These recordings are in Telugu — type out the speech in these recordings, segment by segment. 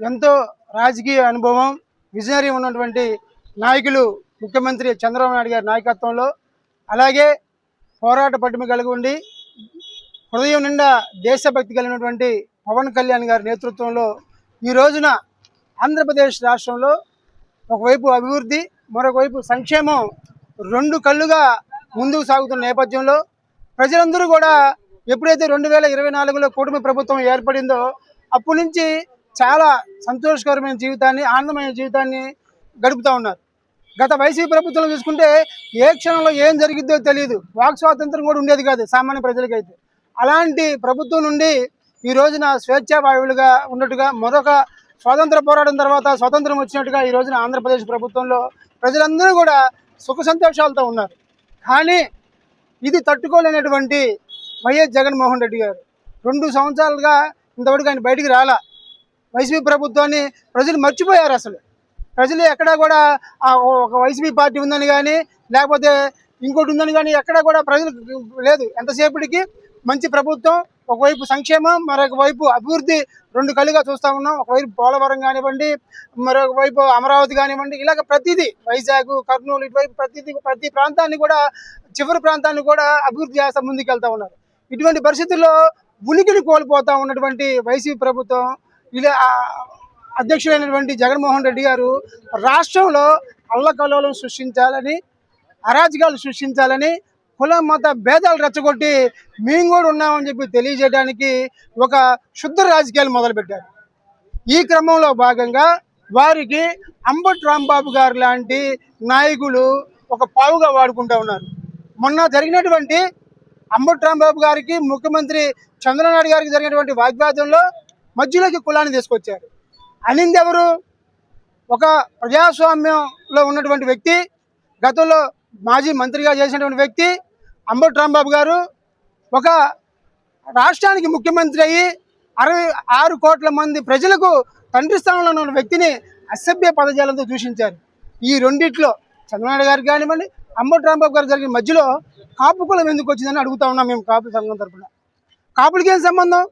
ఎంతో రాజకీయ అనుభవం విజనరీ ఉన్నటువంటి నాయకులు ముఖ్యమంత్రి చంద్రబాబు నాయుడు గారి నాయకత్వంలో అలాగే పోరాట పట్టుమ కలిగి ఉండి హృదయం నిండా దేశభక్తి కలిగినటువంటి పవన్ కళ్యాణ్ గారి నేతృత్వంలో ఈ రోజున ఆంధ్రప్రదేశ్ రాష్ట్రంలో ఒకవైపు అభివృద్ధి మరొకవైపు సంక్షేమం రెండు కళ్ళుగా ముందుకు సాగుతున్న నేపథ్యంలో ప్రజలందరూ కూడా ఎప్పుడైతే రెండు వేల ఇరవై నాలుగులో కూటమి ప్రభుత్వం ఏర్పడిందో అప్పటి నుంచి చాలా సంతోషకరమైన జీవితాన్ని ఆనందమైన జీవితాన్ని గడుపుతూ ఉన్నారు. గత వైసీపీ ప్రభుత్వం చూసుకుంటే ఏ క్షణంలో ఏం జరిగిద్దో తెలియదు వాక్ స్వాతంత్రం కూడా ఉండేది కాదు సామాన్య ప్రజలకైతే. అలాంటి ప్రభుత్వం నుండి ఈ రోజున స్వేచ్ఛా వాయువులుగా ఉన్నట్టుగా మరొక స్వాతంత్ర పోరాటం తర్వాత స్వాతంత్రం వచ్చినట్టుగా ఈ రోజున ఆంధ్రప్రదేశ్ ప్రభుత్వంలో ప్రజలందరూ కూడా సుఖ సంతోషాలతో ఉన్నారు. కానీ ఇది తట్టుకోలేనటువంటి వైఎస్ జగన్మోహన్ రెడ్డి గారు. రెండు సంవత్సరాలుగా ఇంతవరకు ఆయన బయటికి రాలా. వైసీపీ ప్రభుత్వాన్ని ప్రజలు మర్చిపోయారు అసలు. ప్రజలు ఎక్కడా కూడా ఒక వైసీపీ పార్టీ ఉందని కానీ లేకపోతే ఇంకోటి ఉందని కానీ ఎక్కడా కూడా ప్రజలు లేదు. ఎంతసేపటికి మంచి ప్రభుత్వం ఒకవైపు సంక్షేమం మరొక వైపు అభివృద్ధి రెండు కళ్ళుగా చూస్తా ఉన్నాం. ఒకవైపు పోలవరం కానివ్వండి మరొక వైపు అమరావతి కానివ్వండి ఇలాగ ప్రతిదీ వైజాగ్ కర్నూలు ఇటువైపు ప్రతిదీ ప్రతి ప్రాంతాన్ని కూడా చివరి ప్రాంతాన్ని కూడా అభివృద్ధి చేస్తా ముందుకు వెళ్తూ ఉన్నారు. ఇటువంటి పరిస్థితుల్లో ఉనికిని కోల్పోతా ఉన్నటువంటి వైసీపీ ప్రభుత్వం ఇలా అధ్యక్షుడైనటువంటి జగన్మోహన్ రెడ్డి గారు రాష్ట్రంలో అల్లకల్లోలం సృష్టించాలని అరాజకాలు సృష్టించాలని కుల మత భేదాలు రెచ్చగొట్టి మేము కూడా ఉన్నామని చెప్పి తెలియజేయడానికి ఒక శుద్ధ రాజకీయాలు మొదలుపెట్టారు. ఈ క్రమంలో భాగంగా వారికి అంబట్ రాంబాబు గారు లాంటి నాయకులు ఒక పావుగా వాడుకుంటూ ఉన్నారు. మొన్న జరిగినటువంటి అంబట్ రాంబాబు గారికి ముఖ్యమంత్రి చంద్రనాయుడు గారికి జరిగినటువంటి వాగ్వాదంలో మధ్యలోకి కులాన్ని తీసుకొచ్చారు. అనింది ఎవరు? ఒక ప్రజాస్వామ్యంలో ఉన్నటువంటి వ్యక్తి గతంలో మాజీ మంత్రిగా చేసినటువంటి వ్యక్తి అంబటి రాంబాబు గారు. ఒక రాష్ట్రానికి ముఖ్యమంత్రి అయ్యి అరవై ఆరు కోట్ల మంది ప్రజలకు తండ్రి స్థానంలో ఉన్న వ్యక్తిని అసభ్య పదజాలంతో దూషించారు. ఈ రెండిట్లో చంద్రబాబు గారికి కానివ్వండి అంబటి రాంబాబు గారు జరిగిన మధ్యలో కాపు కులం ఎందుకు వచ్చిందని అడుగుతా ఉన్నాం మేము కాపు సంఘం తరఫున కాపులకి ఏం సంబంధం?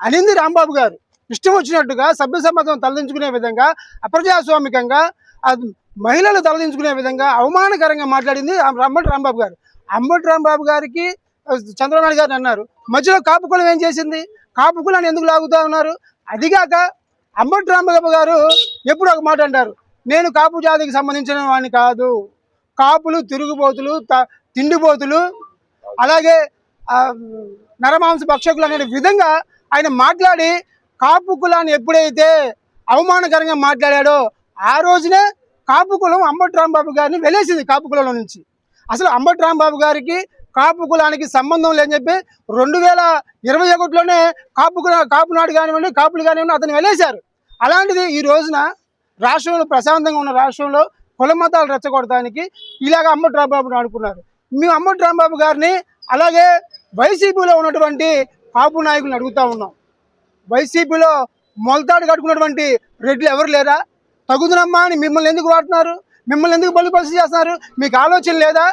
అనింది రాంబాబు గారు. ఇష్టం వచ్చినట్టుగా సభ్య సమాజం తలదించుకునే విధంగా అప్రజాస్వామికంగా మహిళలు తలదించుకునే విధంగా అవమానకరంగా మాట్లాడింది అంబటి రాంబాబు గారు. అంబటి రాంబాబు గారికి చంద్రబాబు గారు అన్నారు. మధ్యలో కాపు కులం ఏం చేసింది? కాపు కులాన్ని ఎందుకు లాగుతూ ఉన్నారు? అదిగాక అంబటి రాంబాబు గారు ఎప్పుడు ఒక మాట అంటారు? నేను కాపు జాతికి సంబంధించిన వాడిని కాదు. కాపులు తిరుగుబోతులు త- తిండిపోతులు అలాగే నరమాంస భక్షకులు అనే విధంగా ఆయన మాట్లాడి కాపు కులాన్ని ఎప్పుడైతే అవమానకరంగా మాట్లాడాడో ఆ రోజునే కాపు కులం అంబటి రాంబాబు గారిని వెలేసింది కాపు కులంలో నుంచి. అసలు అంబటి రాంబాబు గారికి కాపు కులానికి సంబంధం లేని చెప్పి రెండు వేల ఇరవై ఒకటిలోనే కాపు కాపు నాడు కానివ్వండి కాపులు కానివ్వండి అతను వెలేశారు. అలాంటిది ఈ రోజున రాష్ట్రంలో ప్రశాంతంగా ఉన్న రాష్ట్రంలో కుల మతాలు రెచ్చగొడటానికి ఇలాగ అమ్మటి రాంబాబుని ఆడుకున్నారు. మేము అమ్మటి రాంబాబు గారిని అలాగే వైసీపీలో ఉన్నటువంటి కాపు నాయకులను అడుగుతా ఉన్నాం. వైసీపీలో మొలతాడు కట్టుకున్నటువంటి రెడ్లు ఎవరు లేరా? తగుదనమ్మా అని మిమ్మల్ని ఎందుకు వాడుతున్నారు? మిమ్మల్ని ఎందుకు బలిపరిచి చేస్తున్నారు? మీకు ఆలోచన లేదా?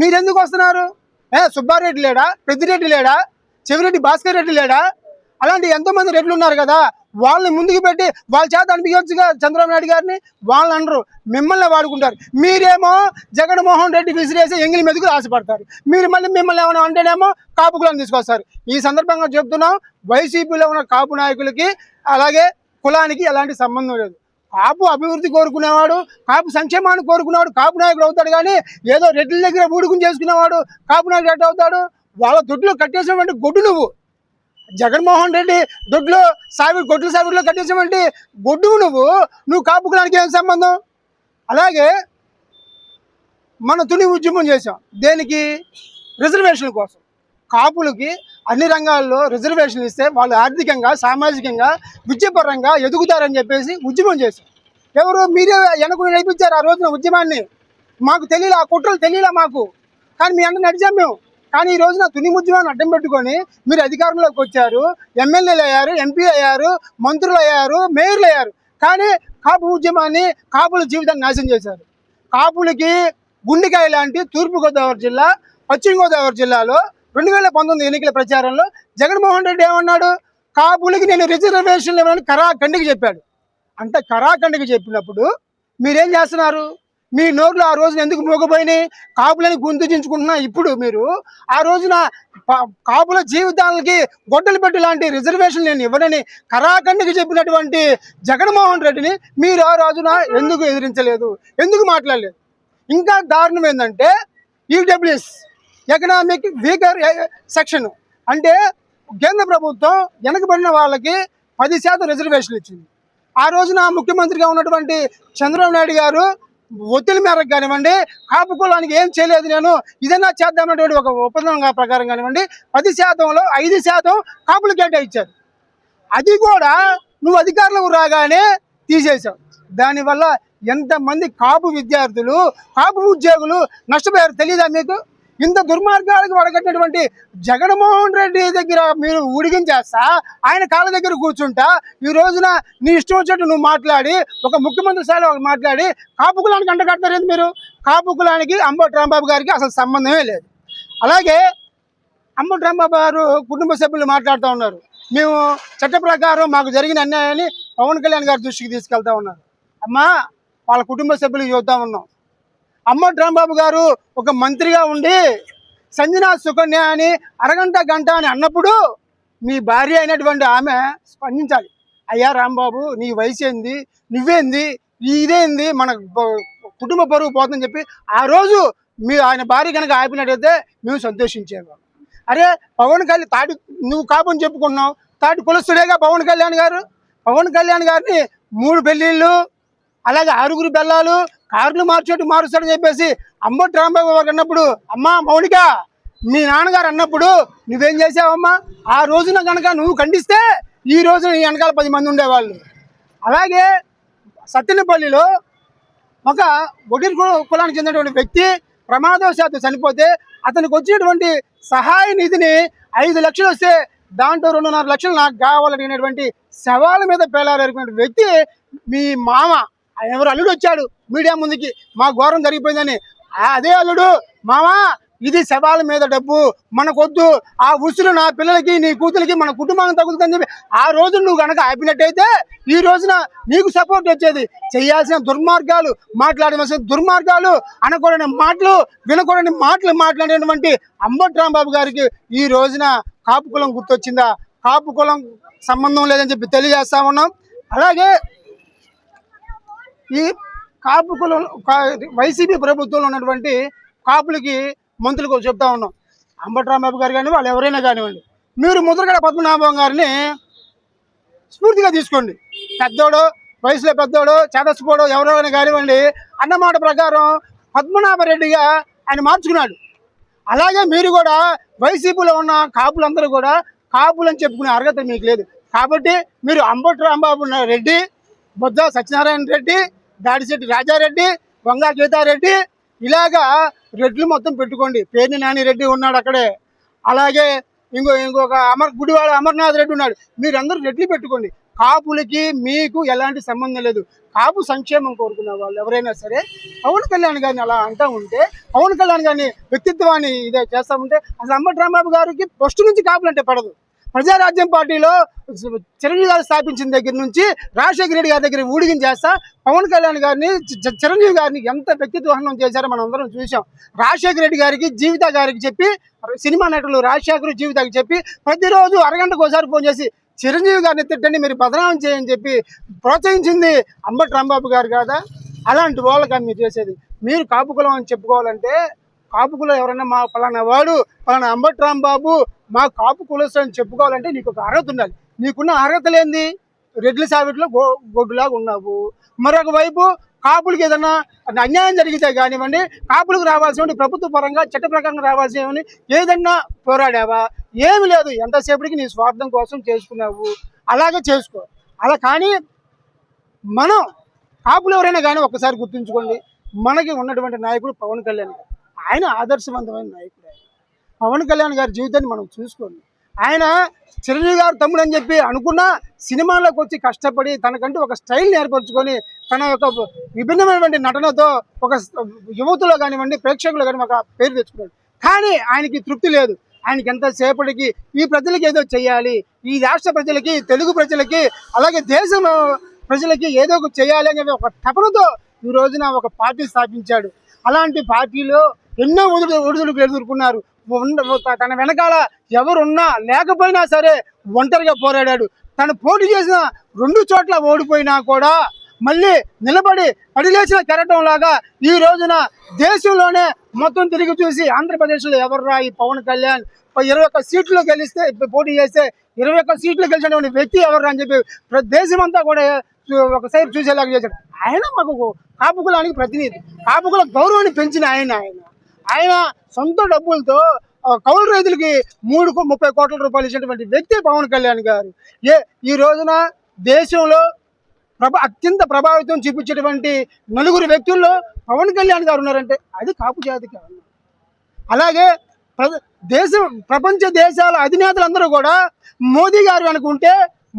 మీరెందుకు వస్తున్నారు? ఏ సుబ్బారెడ్డి లేడా? పెద్దిరెడ్డి లేడా? చెవిరెడ్డి భాస్కర్ రెడ్డి లేడా? అలాంటి ఎంతోమంది రెడ్లు ఉన్నారు కదా వాళ్ళని ముందుకు పెట్టి వాళ్ళ చేత అనిపించగా చంద్రబాబు నాయుడు గారిని? వాళ్ళని అనరు. మిమ్మల్ని వాడుకుంటారు. మీరేమో జగన్మోహన్ రెడ్డి విసిరేసి ఎంగిలి మెతుకు ఆశపడతారు. మీరు మళ్ళీ మిమ్మల్ని ఏమైనా అంటేనేమో కాపుకులను తీసుకొస్తారు. ఈ సందర్భంగా చెప్తున్నాం వైసీపీలో ఉన్న కాపు నాయకులకి అలాగే కులానికి ఎలాంటి సంబంధం లేదు. కాపు అభివృద్ధి కోరుకునేవాడు కాపు సంక్షేమాన్ని కోరుకునేవాడు కాపు నాయకుడు అవుతాడు కానీ ఏదో రెడ్ల దగ్గర ఊడుకుని చేసుకునేవాడు కాపు నాయకుడు ఎట్ అవుతాడు? వాళ్ళ దొడ్లు కట్టేసినటువంటి గొడ్డు నువ్వు. జగన్మోహన్ రెడ్డి దొడ్లు సాగు గొడ్డు సాగులో కట్టించమంటే గొడ్డు నువ్వు. నువ్వు కాపుకులానికి ఏం సంబంధం? అలాగే మన తుని ఉద్యమం చేసాం దేనికి? రిజర్వేషన్ కోసం. కాపులకి అన్ని రంగాల్లో రిజర్వేషన్లు ఇస్తే వాళ్ళు ఆర్థికంగా సామాజికంగా విద్యాపరంగా ఎదుగుతారని చెప్పేసి ఉద్యమం చేశాం. ఎవరు మీరే వెనక నడిపించారు ఆ రోజున ఉద్యమాన్ని. మాకు తెలియలే ఆ కుట్రలు తెలియలే మాకు? కానీ మీ అందరూ నడిచాం మేము. కానీ ఈ రోజున తుని ఉద్యమాన్ని అడ్డం పెట్టుకొని మీరు అధికారంలోకి వచ్చారు ఎమ్మెల్యేలు అయ్యారు ఎంపీ అయ్యారు మంత్రులు అయ్యారు మేయర్లు అయ్యారు. కానీ కాపు ఉద్యమాన్ని కాపుల జీవితాన్ని నాశనం చేశారు. కాపులకి గుండెకాయ లాంటి తూర్పుగోదావరి జిల్లా పశ్చిమ గోదావరి జిల్లాలో రెండు వేల పంతొమ్మిది ఎన్నికల ప్రచారంలో జగన్మోహన్ రెడ్డి ఏమన్నాడు? కాపులకి నేను రిజర్వేషన్లు ఇవ్వాలని కరాఖండికి చెప్పాడు. అంటే కరాఖండికి చెప్పినప్పుడు మీరేం చేస్తున్నారు? మీ నోట్లో ఆ రోజున ఎందుకు మోగపోయినాయి కాపులని గుంతుచించుకుంటున్నా ఇప్పుడు మీరు. ఆ రోజున కాపుల జీవితాలకి గొడ్డలు పెట్టి లాంటి రిజర్వేషన్ నేను ఇవ్వనని కరాఖండికి చెప్పినటువంటి జగన్మోహన్ రెడ్డిని మీరు ఆ రోజున ఎందుకు ఎదిరించలేదు? ఎందుకు మాట్లాడలేదు? ఇంకా దారుణం ఏంటంటే ఈడబ్ల్యూఎస్ ఎకనామిక్ వీకర్ సెక్షన్. అంటే కేంద్ర ప్రభుత్వం వెనకబడిన వాళ్ళకి పది శాతం రిజర్వేషన్ ఇచ్చింది. ఆ రోజున ముఖ్యమంత్రిగా ఉన్నటువంటి చంద్రబాబు నాయుడు గారు ఒత్తిడి మేరకు కానివ్వండి కాపు కులానికి ఏం చేయలేదు నేను. ఇదన్నా చేద్దామనేటువంటి ఒక ఒప్పందం ప్రకారం కానివ్వండి పది శాతంలో ఐదు శాతం కాపులు కేటాయించారు. అది కూడా నువ్వు అధికారులకు రాగానే తీసేశావు. దానివల్ల ఎంతమంది కాపు విద్యార్థులు కాపు ఉద్యోగులు నష్టపోయారు తెలియదా మీకు? ఇంత దుర్మార్గాలకు వడగట్టినటువంటి జగన్మోహన్ రెడ్డి దగ్గర మీరు ఉడిగించేస్తా ఆయన కాళ్ళ దగ్గర కూర్చుంటా ఈ రోజున నీ ఇష్టం వచ్చినట్టు నువ్వు మాట్లాడి ఒక ముఖ్యమంత్రి స్థాయిలో మాట్లాడి కాపు కులానికి అంటగడతారు ఏంది మీరు? కాపు కులానికి అంబటి రాంబాబు గారికి అసలు సంబంధమే లేదు. అలాగే అంబటి రాంబాబు గారు కుటుంబ సభ్యులు మాట్లాడుతూ ఉన్నారు. మేము చట్ట ప్రకారం మాకు జరిగిన అన్యాయాన్ని పవన్ కళ్యాణ్ గారి దృష్టికి తీసుకెళ్తా ఉన్నారు అమ్మా వాళ్ళ కుటుంబ సభ్యులు చూద్దాం ఉన్నాం. అమ్మటి రాంబాబు గారు ఒక మంత్రిగా ఉండి సంజనా సుకన్య అని అరగంట గంట అని అన్నప్పుడు మీ భార్య అయినటువంటి ఆమె స్పందించాలి. అయ్యా రాంబాబు నీ వయసు ఏంది? నువ్వేంది? ఇదేంది? మన కుటుంబ పరువు పోతుందని చెప్పి ఆ రోజు మీ ఆయన భార్య కనుక ఆపినట్టయితే మేము సంతోషించేవాళ్ళం. అరే పవన్ కళ్యాణ్ తాటి నువ్వు కాపని చెప్పుకున్నావు తాటి కులస్తుడేగా పవన్ కళ్యాణ్ గారు? పవన్ కళ్యాణ్ గారిని మూడు పెళ్ళిళ్ళు అలాగే ఆరుగురు బెల్లాలు కార్లు మార్చేట్టు మారుస్తాడని చెప్పేసి అంబటి రాంబాబు గారు అన్నప్పుడు అమ్మా మౌనిక మీ నాన్నగారు అన్నప్పుడు నువ్వేం చేసావమ్మా? ఆ రోజున కనుక నువ్వు ఖండిస్తే ఈ రోజున నీ వెనకాల పది మంది ఉండేవాళ్ళు. అలాగే సత్తెనపల్లిలో ఒక ఒడిరి కులానికి చెందినటువంటి వ్యక్తి ప్రమాదవశాత్తు చనిపోతే అతనికి వచ్చినటువంటి సహాయ నిధిని ఐదు లక్షలు వస్తే దాంట్లో రెండున్నర లక్షలు నాకు కావాలనేటువంటి శవాల మీద పేలారేటువంటి వ్యక్తి మీ మామ. ఆయన ఎవరు అల్లుడు వచ్చాడు మీడియా ముందుకి. మా ఘోరం జరిగిపోయిందని. అదే అల్లుడు మామా ఇది శవాల మీద డబ్బు. మనకొద్దు. ఆ ఉసురు నా పిల్లలకి నీ కూతురికి మన కుటుంబానికి తగులుతుందని చెప్పి ఆ రోజు నువ్వు కనుక ఆపినట్టయితే ఈ రోజున నీకు సపోర్ట్ వచ్చేది. చేయాల్సిన దుర్మార్గాలు మాట్లాడవలసిన దుర్మార్గాలు అనకూడని మాటలు వినకూడని మాటలు మాట్లాడేటువంటి అంబటి రాంబాబు గారికి ఈ రోజున కాపు కులం గుర్తొచ్చిందా? కాపు కులం సంబంధం లేదని చెప్పి తెలియజేస్తా ఉన్నాం. అలాగే ఈ కాపు కులం వైసీపీ ప్రభుత్వంలో ఉన్నటువంటి కాపులకి మంత్రులకు చెప్తా ఉన్నాం. అంబటరామబాబు గారు కానీ వాళ్ళు ఎవరైనా కానివ్వండి మీరు ముద్రగడ పద్మనాభం గారిని స్ఫూర్తిగా తీసుకోండి. పెద్దోడు వయసులో పెద్దోడు చేదస్సుకోడు ఎవరైనా కానివ్వండి అన్నమాట ప్రకారం పద్మనాభరెడ్డిగా ఆయన మార్చుకున్నాడు. అలాగే మీరు కూడా వైసీపీలో ఉన్న కాపులందరూ కూడా కాపులు అని చెప్పుకునే అర్హత మీకు లేదు. కాబట్టి మీరు అంబటి రాంబాబు రెడ్డి బొద్ద సత్యనారాయణ రెడ్డి దాడిశెట్టి రాజారెడ్డి వంగా గీతారెడ్డి ఇలాగా రెడ్లు మొత్తం పెట్టుకోండి. పేర్ని నాని రెడ్డి ఉన్నాడు అక్కడే. అలాగే ఇంకో ఇంకొక అమర్ గుడివాడ అమర్నాథ్ రెడ్డి ఉన్నాడు. మీరందరూ రెడ్లు పెట్టుకోండి. కాపులకి మీకు ఎలాంటి సంబంధం లేదు. కాపు సంక్షేమం కోరుకున్న వాళ్ళు ఎవరైనా సరే పవన్ కళ్యాణ్ గారిని అలా అంటా ఉంటే పవన్ కళ్యాణ్ గారిని వ్యక్తిత్వాన్ని ఇదే చేస్తా ఉంటే అసలు అంబటి రాంబాబు గారికి ఫస్ట్ నుంచి కాపులు అంటే పడదు. ప్రజారాజ్యం పార్టీలో చిరంజీవి గారు స్థాపించిన దగ్గర నుంచి రాజశేఖర రెడ్డి గారి దగ్గర ఊడిగిన చేస్తా పవన్ కళ్యాణ్ గారిని చిరంజీవి గారిని ఎంత వ్యక్తిత్వహనం చేశారో మనం అందరం చూసాం రాజశేఖర రెడ్డి గారికి జీవిత గారికి చెప్పి సినిమా నటులు రాజశేఖర్ జీవితకి చెప్పి ప్రతిరోజు అరగంటకు ఒకసారి ఫోన్ చేసి చిరంజీవి గారిని తిట్టండి మీరు బదనామం చేయని చెప్పి ప్రోత్సహించింది అంబటి రాంబాబు గారు కాదా? అలాంటి వాళ్ళకి మీరు చేసేది. మీరు కాపుకులం అని చెప్పుకోవాలంటే కాపుకులం ఎవరైనా మా పలానా వాడు పలానా అంబటి రాంబాబు మా కాపు కులస్తులు అని చెప్పుకోవాలంటే నీకు ఒక అర్హత ఉండాలి. నీకున్న అర్హత లేనిది రెడ్ల సావిట్లో గో గొడ్డులాగా ఉన్నావు. మరొక వైపు కాపులకి ఏదైనా అన్యాయం జరిగితే కానివ్వండి కాపులకు రావాల్సిన ప్రభుత్వ పరంగా చట్ట ప్రకారంగా రావాల్సినవి ఏదన్నా పోరాడావా? ఏమి లేదు. ఎంతసేపటికి నీ స్వార్థం కోసం చేసుకున్నావు. అలాగే చేసుకో. అలా కానీ మనం కాపులు ఎవరైనా కానీ ఒక్కసారి గుర్తుంచుకోండి. మనకి ఉన్నటువంటి నాయకుడు పవన్ కళ్యాణ్. ఆయన ఆదర్శవంతమైన నాయకుడు పవన్ కళ్యాణ్ గారి జీవితాన్ని మనం చూసుకోండి. ఆయన చిరంజీవి గారు తమ్ముడు అని చెప్పి అనుకున్న సినిమాలోకి వచ్చి కష్టపడి తనకంటూ ఒక స్టైల్ని ఏర్పరచుకొని తన యొక్క విభిన్నమైనటువంటి నటనతో ఒక యువతలో కానివ్వండి ప్రేక్షకులు కానీ ఒక పేరు తెచ్చుకున్నాడు. కానీ ఆయనకి తృప్తి లేదు. ఆయనకి ఎంతసేపటికి ఈ ప్రజలకి ఏదో చేయాలి ఈ రాష్ట్ర ప్రజలకి తెలుగు ప్రజలకి అలాగే దేశం ప్రజలకి ఏదో ఒక చేయాలి అనే ఒక తపనతో ఈ రోజున ఒక పార్టీ స్థాపించాడు. అలాంటి పార్టీలో ఎన్నో ఒడుదు ఒడుదులకు ఎదుర్కొన్నారు. తన వెనకాల ఎవరున్నా లేకపోయినా సరే ఒంటరిగా పోరాడాడు. తను పోటీ చేసిన రెండు చోట్ల ఓడిపోయినా కూడా మళ్ళీ నిలబడి పడిలేసిన కెరటం లాగా ఈ రోజున దేశంలోనే మొత్తం తిరిగి చూసి ఆంధ్రప్రదేశ్లో ఎవర్రా ఈ పవన్ కళ్యాణ్? ఇరవై ఒక్క సీట్లు గెలిస్తే పోటీ చేస్తే ఇరవై ఒక్క సీట్లు గెలిచినటువంటి వ్యక్తి ఎవర్రా అని చెప్పి దేశమంతా కూడా ఒకసారి చూసేలాగా చేశాడు. ఆయన మాకు కాపుకులానికి ప్రతినిధి కాపుకుల గౌరవాన్ని పెంచిన ఆయన ఆయన. ఆయన సొంత డబ్బులతో కౌలు రైతులకి మూడు ముప్పై కోట్ల రూపాయలు ఇచ్చినటువంటి వ్యక్తి పవన్ కళ్యాణ్ గారు. ఏ ఈ రోజున దేశంలో ప్రభ అత్యంత ప్రభావితం చూపించేటువంటి నలుగురు వ్యక్తుల్లో పవన్ కళ్యాణ్ గారు ఉన్నారంటే అది కాపు జాతికి అలాగే ప్ర- దేశం ప్రపంచ దేశాల అధినేతలందరూ కూడా మోదీ గారు అనుకుంటే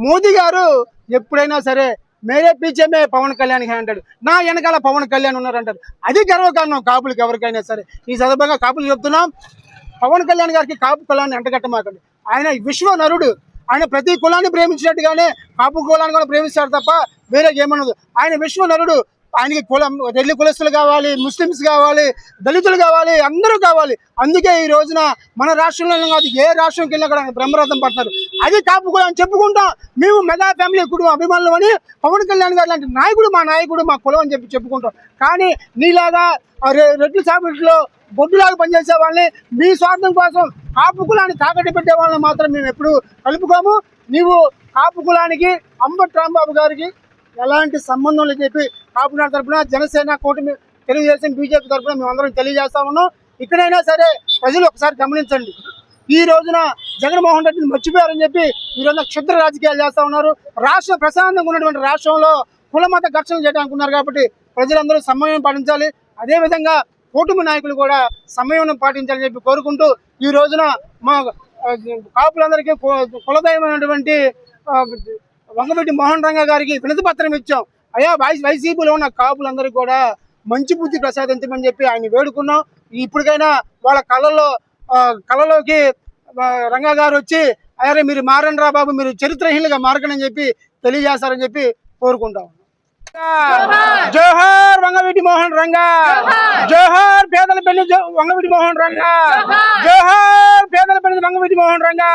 మోదీ గారు ఎప్పుడైనా సరే మేరే పీచేమే పవన్ కళ్యాణ్ అంటాడు. నా వెనకాల పవన్ కళ్యాణ్ ఉన్నారంటారు. అది గర్వకారణం కాపులకు ఎవరికైనా సరే. ఈ సందర్భంగా కాపులు చెప్తున్నాం. పవన్ కళ్యాణ్ గారికి కాపు కులాన్ని అంటగట్టమాకండి ఆయన విశ్వ నరుడు ఆయన ప్రతి కులాన్ని ప్రేమించినట్టుగానే కాపు కులాన్ని కూడా ప్రేమిస్తాడు తప్ప వేరే ఏమన్నదు ఆయన విశ్వ నరుడు ఆయనకి కులం రెల్లి కులస్తులు కావాలి ముస్లిమ్స్ కావాలి దళితులు కావాలి అందరూ కావాలి. అందుకే ఈ రోజున మన రాష్ట్రంలో కాదు ఏ రాష్ట్రంకి వెళ్ళినా కూడా ఆయన బ్రహ్మరథం పడుతున్నారు అది కాపు అని చెప్పుకుంటాం మేము మెగా ఫ్యామిలీ కుటుంబ అభిమానులు అని పవన్ కళ్యాణ్ గారు లాంటి నాయకుడు మా నాయకుడు మా కులం అని చెప్పి చెప్పుకుంటాం. కానీ నీలాగా రె- రెడ్డి సాబిట్లో బొడ్డులాగా పనిచేసే వాళ్ళని మీ స్వార్థం కోసం కాపు కులాన్ని తాకట్టు పెట్టే వాళ్ళని మాత్రం మేము ఎప్పుడు కలుపుకోము. నీవు కాపు కులానికి అంబట్ రాంబాబు గారికి ఎలాంటి సంబంధం లేదని చెప్పి కాపునాడు తరఫున జనసేన కూటమి తెలుగుదేశం బీజేపీ తరఫున మేము తెలియజేస్తా ఉన్నాం. ఇక్కడైనా సరే ప్రజలు ఒకసారి గమనించండి. ఈ రోజున జగన్మోహన్ రెడ్డిని మర్చిపోయారని చెప్పి ఈ రోజున క్షుద్ర రాజకీయాలు చేస్తూ ఉన్నారు. రాష్ట్ర ప్రశాంతంగా ఉన్నటువంటి రాష్ట్రంలో కులమత ఘర్షణ చేయడానికి ఉన్నారు కాబట్టి ప్రజలందరూ సమయం పాటించాలి. అదేవిధంగా కూటమి నాయకులు కూడా సమయం పాటించాలని చెప్పి కోరుకుంటూ ఈ రోజున మా కాపులందరికీ కులదైవమైనటువంటి ఆ, మోహన్ రంగ గారికి వినతి పత్రం ఇచ్చాం. అయ్యా వై వైసీపీలో ఉన్న కాపులందరికీ కూడా మంచి బుద్ధి ప్రసాదించమని చెప్పి ఆయన వేడుకున్నాం. ఇప్పటికైనా వాళ్ళ కళల్లో కళలోకి రంగా గారు వచ్చి అయ్యారే మీరు మారండి రా బాబు మీరు చరిత్రహీనులుగా మారకండి అని చెప్పి తెలియజేస్తారని చెప్పి కోరుకుంటాం. జోహార్! వంగవీటి మోహన్ రంగా! జోహార్! పేదల పెళ్ళి వంగవీటి మోహన్ రంగా! జోహార్! పేదల పెళ్ళి వంగవీటి మోహన్ రంగా!